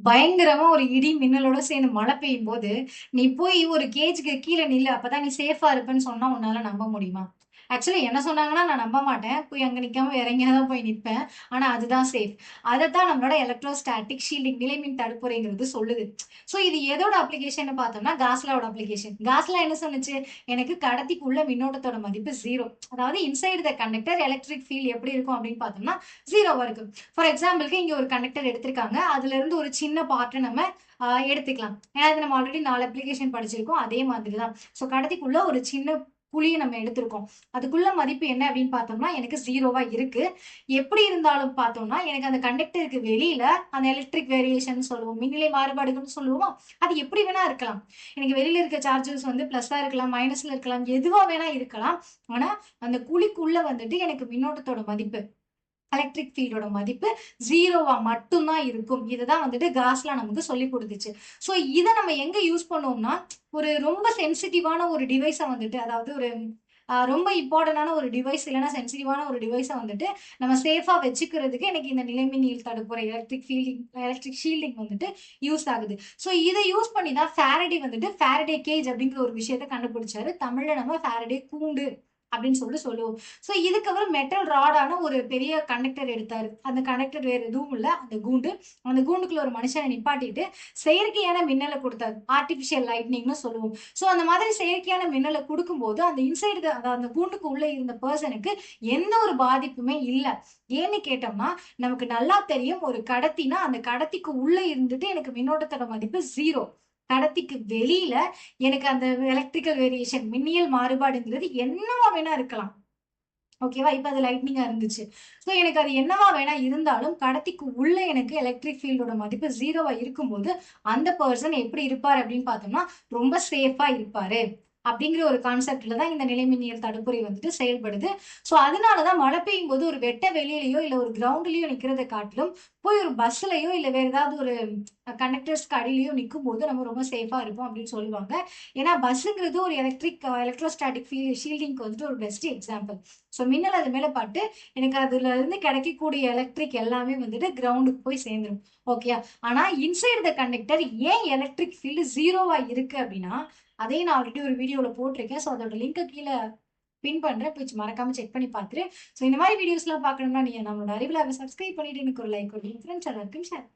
பயங்கரமா ஒரு இடி மின்னலோட சேர்ந்து மழை பெய்யும் போது நீ போய் ஒரு கேஜுக்கு கீழே நில்லு அப்பதான் நீ சேஃபா இருப்பேன்னு சொன்னா உன்னால நம்ப முடியுமா? ஆக்சுவலி என்ன சொன்னாங்கன்னா நான் நம்ப மாட்டேன். போய் அங்கே நிற்காம வேற எங்கேயாவது போய் நிற்பேன். ஆனால் அதுதான் சேஃப் அதைத்தான் நம்மளோட எலக்ட்ரோஸ்டாட்டிக் ஷீல்டிங் நிலைமின் தடுப்புரைங்கிறது சொல்லுது. ஸோ இது எதோட அப்ளிகேஷன் பார்த்தோம்னா காஸ்லாவோட அப்ளிகேஷன் காஸ்லா என்ன சொன்னுச்சு? எனக்கு கடத்திக்குள்ள மின்னோட்டத்தோட மதிப்பு ஜீரோ அதாவது inside the conductor electric field எப்படி இருக்கும் அப்படின்னு பார்த்தோம்னா ஜீரோவா இருக்கும். ஃபார் எக்ஸாம்பிளுக்கு இங்க ஒரு கண்டக்டர் எடுத்திருக்காங்க. அதுல இருந்து ஒரு சின்ன பார்ட்டை நம்ம எடுத்துக்கலாம். ஏன்னா இது நம்ம ஆல்ரெடி நாலு அப்ளிகேஷன் படிச்சிருக்கோம். அதே மாதிரி தான் ஸோ கடத்திக்குள்ள ஒரு சின்ன புளியை நம்ம எடுத்திருக்கோம். அதுக்குள்ள மதிப்பு என்ன அப்படின்னு பார்த்தோம்னா எனக்கு ஜீரோவா இருக்கு. எப்படி இருந்தாலும் பார்த்தோம்னா எனக்கு அந்த கண்டக்டருக்கு வெளியில அந்த எலக்ட்ரிக் வேரியேஷன் சொல்லுவோம் மின்னிலை மாறுபாடுகள்னு சொல்லுவோமா அது எப்படி வேணா இருக்கலாம். எனக்கு வெளியில இருக்க சார்ஜஸ் வந்து பிளஸ்ஸா இருக்கலாம் மைனஸ்ல இருக்கலாம் எதுவா வேணா இருக்கலாம். ஆனா அந்த குழிக்குள்ள வந்துட்டு எனக்கு மின்னோட்டத்தோட மதிப்பு எலக்ட்ரிக் ஃபீல்டோட மதிப்பு ஜீரோவா மட்டும்தான் இருக்கும். இதுதான் வந்துட்டு காஸ்லாம் நமக்கு சொல்லி கொடுத்துச்சு. ஸோ இதை நம்ம எங்க யூஸ் பண்ணோம்னா ஒரு ரொம்ப சென்சிட்டிவான ஒரு டிவைஸை வந்துட்டு அதாவது ஒரு ரொம்ப இம்பார்ட்டண்டான ஒரு டிவைஸ் இல்லைன்னா சென்சிட்டிவான ஒரு டிவைஸை வந்துட்டு நம்ம சேஃபாக வச்சுக்கிறதுக்கு எனக்கு இந்த நிலைமை நீள் தடுப்புற எலக்ட்ரிக் ஃபீல்டிங் எலக்ட்ரிக் ஷீல்டிங் வந்துட்டு யூஸ் ஆகுது. ஸோ இதை யூஸ் பண்ணி தான் ஃபேரடே வந்துட்டு ஃபேரடே கேஜ் அப்படிங்கிற ஒரு விஷயத்த கண்டுபிடிச்சாரு. தமிழில் நம்ம ஃபேரடே கூண்டு. அப்படின்னு சொல்லி சொல்லுவோம். ஸோ இதுக்கப்புறம் மெட்டல் ராடான ஒரு பெரிய கண்டக்டர் எடுத்தாரு. அந்த கண்டக்டர் வேற எதுவும் இல்லை. அந்த கூண்டு. அந்த கூண்டுக்குள்ள ஒரு மனுஷனை நிப்பாட்டிட்டு செயற்கையான மின்னலை கொடுத்தாரு. ஆர்டிஃபிஷியல் லைட்னிங்னு சொல்லுவோம். ஸோ அந்த மாதிரி செயற்கையான மின்னலை கொடுக்கும்போது அந்த இன்சைடு அந்த கூண்டுக்கு உள்ள இருந்த பர்சனுக்கு எந்த ஒரு பாதிப்புமே இல்லை. ஏன்னு கேட்டோம்னா நமக்கு நல்லா தெரியும். ஒரு கடத்தினா அந்த கடத்திக்கு உள்ள இருந்துட்டு எனக்கு மின்னோட்டத்தோட மதிப்பு ஜீரோ கடத்திக்கு வெளியில எனக்கு அந்த எலக்ட்ரிக்கல் வேரியேஷன் மின்னியல் மாறுபாடுங்கிறது என்னவா வேணா இருக்கலாம். ஓகேவா இப்போ அது லைட்னிங்காக இருந்துச்சு. ஸோ எனக்கு அது என்னவா வேணா இருந்தாலும் கடத்திக்கு உள்ள எனக்கு எலக்ட்ரிக் ஃபீல்டோட மதிப்பு ஜீரோவா இருக்கும்போது அந்த பர்சன் எப்படி இருப்பார் அப்படின்னு பார்த்தோம்னா ரொம்ப சேஃபா இருப்பாரு. அப்படிங்கிற ஒரு கான்செப்ட்ல தான் இந்த நிலைமின்னியல் தடுப்புரை வந்துட்டு செயல்படுது. ஸோ அதனாலதான் மழை பெய்யும் போது ஒரு வெட்ட வெளியிலயோ இல்ல ஒரு கிரவுண்ட்லயோ நிக்கிறத காட்டிலும் போய் ஒரு பஸ்லயோ இல்ல வேற ஏதாவது ஒரு கண்டக்டர்ஸ்க்கு அடியிலயோ நிற்கும் போது நம்ம ரொம்ப சேஃபா இருப்போம் அப்படின்னு சொல்லுவாங்க. ஏன்னா பஸ்ஸுங்கிறது ஒரு எலக்ட்ரிக் எலக்ட்ரோஸ்டாட்டிக் ஷீல்டிங்க்கு வந்துட்டு ஒரு பெஸ்ட் எக்ஸாம்பிள் ஸோ மின்னல் அது மேல பட்டு எனக்கு அதுல இருந்து கிடைக்கக்கூடிய எலக்ட்ரிக் எல்லாமே வந்துட்டு கிரவுண்டுக்கு போய் சேர்ந்துரும். ஓகே ஆனா இன்சைட் த கண்டக்டர் ஏன் எலக்ட்ரிக் ஃபீல்டு ஜீரோவா இருக்கு அப்படின்னா அதையும் நான் ஆல்ரெடி ஒரு வீடியோவில் போட்டிருக்கேன். ஸோ அதோட லிங்கை கீழே பின் பண்ணுறேன் போய் மறக்காம செக் பண்ணி பார்த்துட்டு ஸோ இந்த மாதிரி வீடியோஸ்லாம் பார்க்கணும்னா நீங்கள் நம்மளோட அறிவில் சப்ஸ்கிரைப் பண்ணிட்டு எனக்கு ஒரு லைக் கொடுங்க ஃப்ரெண்ட்ஸ் எல்லாருக்கும் ஷேர்